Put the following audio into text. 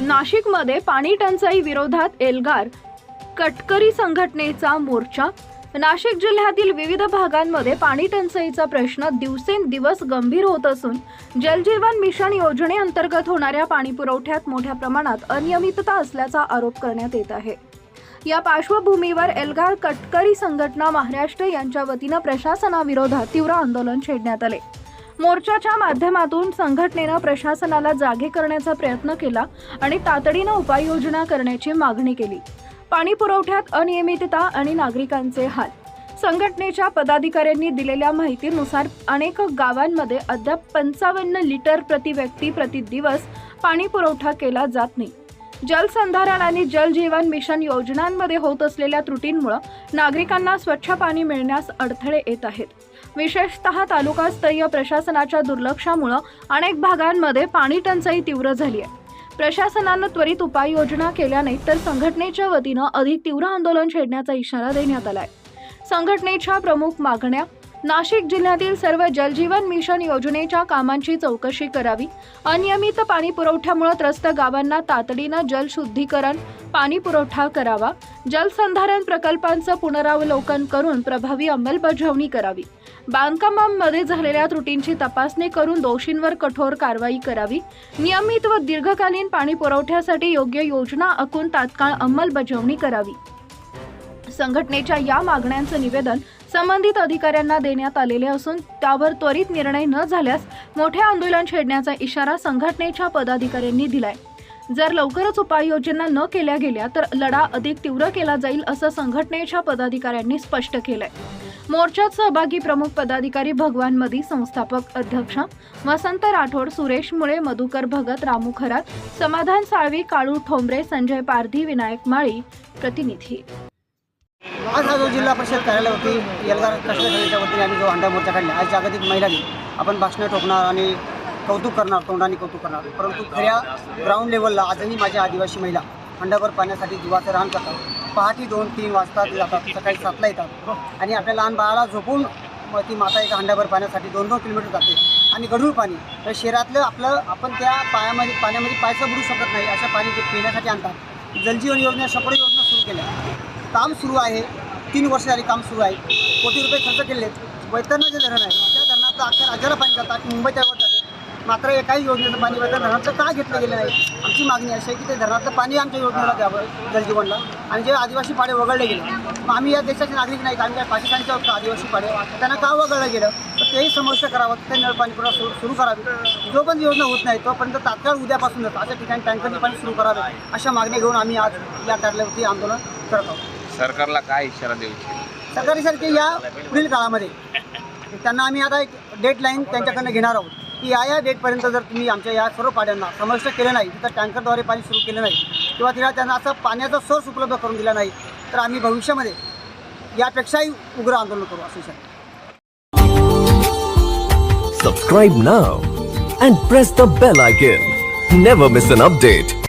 नाशिकमध्ये पाणी टंचाई विरोधात एल्गार कटकरी संघटनेचा मोर्चा. नाशिक जिल्ह्यातील विविध भागांमध्ये पाणी टंचाईचा प्रश्न दिवसेंदिवस गंभीर होत असून जलजीवन मिशन योजनेअंतर्गत होणाऱ्या पाणी पुरवठ्यात मोठ्या प्रमाणात अनियमितता असल्याचा आरोप करण्यात येत आहे. या पार्श्वभूमीवर एल्गार कटकरी संघटना महाराष्ट्र यांच्या वतीनं प्रशासनाविरोधात तीव्र आंदोलन छेडण्यात आले. मोर्चाच्या माध्यमातून संघटनेनं प्रशासनाला जागे करण्याचा प्रयत्न केला आणि तातडीनं उपाययोजना करण्याची मागणी केली. पाणी पुरवठ्यात अनियमितता आणि नागरिकांचे हाल. संघटनेच्या पदाधिकाऱ्यांनी दिलेल्या माहितीनुसार अनेक गावांमध्ये अद्याप पंचावन्न लिटर प्रति व्यक्ती प्रति दिवस पाणी पुरवठा केला जात नाही. जलसंधारण आणि जलजीवन मिशन योजनांमध्ये होत असलेल्या त्रुटींमुळे नागरिकांना स्वच्छ पाणी मिळण्यास अडथळे येत आहेत. विशेषतः तालुकास्तरीय प्रशासनाच्या दुर्लक्षामुळे अनेक भागांमध्ये पाणी टंचाई तीव्र झाली आहे. प्रशासनानं त्वरित उपाययोजना केल्या नाहीत तर संघटनेच्या वतीनं अधिक तीव्र आंदोलन छेडण्याचा इशारा देण्यात आलाय. संघटनेच्या प्रमुख मागण्या नाशिक जिल्ह्यातील सर्व जलजीवन मिशन योजनेच्या कामांची चौकशी करावी. अनियमित पाणी पुरवठ्यामुळे त्रस्त गावांना तातडीनं जलशुद्धीकरण पाणी पुरवठा करावा. जलसंधारण प्रकल्पांचं पुनरावलोकन करून प्रभावी अंमलबजावणी करावी. बांधकामांमध्ये झालेल्या त्रुटींची तपासणी करून दोषींवर कठोर कारवाई करावी. नियमित व दीर्घकालीन पाणी पुरवठ्यासाठी योग्य योजना आखून तात्काळ अंमलबजावणी करावी. संघटनेच्या या मागण्यांचं निवेदन संबंधित अधिकाऱ्यांना देण्यात आलेले असून त्यावर त्वरित निर्णय न झाल्यास मोठे आंदोलन छेडण्याचा इशारा संघटनेच्या पदाधिकाऱ्यांनी दिलाय. जर लवकरच उपाययोजना न केल्या गेल्या तर लढा अधिक तीव्र केला जाईल असं संघटनेच्या पदाधिकाऱ्यांनी स्पष्ट केलंय. मोर्चात सहभागी प्रमुख पदाधिकारी भगवान मदी संस्थापक अध्यक्ष वसंत राठोड सुरेश मुळे मधुकर भगत रामू खरात समाधान साळवी काळू ठोंबरे संजय पारधी विनायक माळी प्रतिनिधी. आज हा जो जिल्हा परिषद कार्यालयावरती एल्गार कष्टकरीच्या वतीने आम्ही जो अंडा मोर्चा काढला. आज जागतिक महिला दिन आपण भाषणं ठोकणार आणि कौतुक करणार तोंडाने कौतुक करणार. परंतु खऱ्या ग्राउंड लेवलला आजही माझ्या आदिवासी महिला अंडाभर पाण्यासाठी जीवाचं रान करतात. पहाटे दोन तीन वाजता जातात सकाळी सातला येतात. आणि आपल्या लहान बाळाला झोपून मग ती माता एका हंड्याभर पाण्यासाठी दोन दोन किलोमीटर जाते. आणि गढूळ पाणी तर शहरातलं आपलं आपण त्या पायामध्ये पाण्यामध्ये पायसं बुडू शकत नाही अशा पाणी ते पिण्यासाठी आणतात. जलजीवन योजना शपथ योजना सुरू केल्या. काम सुरू आहे. तीन वर्ष झाली काम सुरू आहे. कोटी रुपये खर्च केले वैतरणा जे धरण आहे त्या धरणाचं अख्ख्या राज्याला पाणी जातात मुंबई त्यावर जाते. मात्र एकाही योजनेचं पाणी वैतरण धरणाचं का घेतलं गेलं नाही? आमची मागणी अशी आहे की ते धरणाचं पाणी आमच्या योजनेला द्यावं जलजीवनला. आणि जे आदिवासी पाडे वगळले गेले मग आम्ही या देशाचे नागरिक नाहीत. आम्ही काय पाकिस्तानचे होतो आदिवासी पाडे? त्यांना का वगळलं गेलं? तर तेही समस्या करावं. ते नळ पाणी पुरवठा सुरू सुरू करावी. जो पण योजना होत नाही तोपर्यंत तात्काळ उद्यापासूनच अशा ठिकाणी टँकरने पाणी सुरू करावे अशा मागणी घेऊन आम्ही आज या कार्यालयावरती आंदोलन करत आहोत. सरकारला काय इशारा देऊ इच्छिता सरकारीसारखे या पुढील काळामध्ये त्यांना आम्ही आता एक डेडलाईन त्यांच्याकडनं घेणार आहोत की या या डेटपर्यंत जर तुम्ही आमच्या या सर्व पाड्यांना समाविष्ट केलं नाही तिथं टँकरद्वारे पाणी सुरू केलं नाही किंवा तिला त्यांना असं पाण्याचा सोर्स उपलब्ध करून दिला नाही तर आम्ही भविष्यामध्ये यापेक्षाही उग्र आंदोलन करू असं विचार Subscribe now and press the bell icon. Never miss an update.